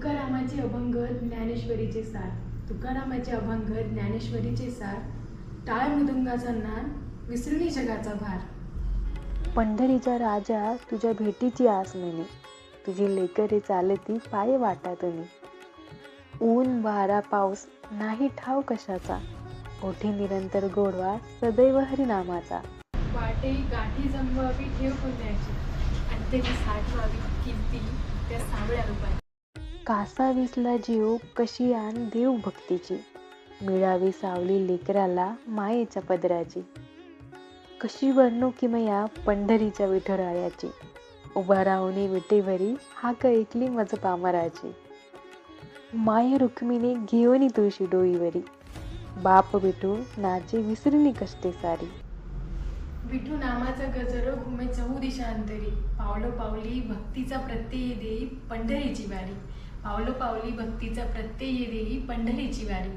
तुकारामाचे अभंग ज्ञानेश्वरीचे सार. तुकारामाचे अभंग ज्ञानेश्वरीचे सार. टाळ मृदुंगाचा नाद विसरुनी जगाचा भार. पंढरीच्या राजा तुझ्या भेटीची आस म्हणे. तुझी लेकरे चालती पाय वाटातनी ऊन वारा पाऊस नाही ठाव कशाचा. ओठी निरंतर गोडवा सदैव हरिनामाचा. वाटे गाठी जमवावी ठेव पुण्याची. आणि त्याची साठवावी कीर्ती त्या सावळ्या रूपाची कासा विसला जीव कशी आण देव भक्तीची? मिळावी सावली लेकराला मायेच्या पदराची. कशी वर्णो किमया पंढरीच्या विठुरायाची उभा राहुनी विटेवरी हाक ऐकली मज पामराची. माय रुक्मिणी घेऊनी तुळशी डोईवरी. बाप विठू नाचे विसरली कष्टे सारी. विठू नामाचा गजर घुमे चहू दिशांतरी. पावलो पावली भक्तीचा प्रत्यय देई पंढरीची वारी पावलो पावली भक्तीचा प्रत्यय देही पंढरीची वारी.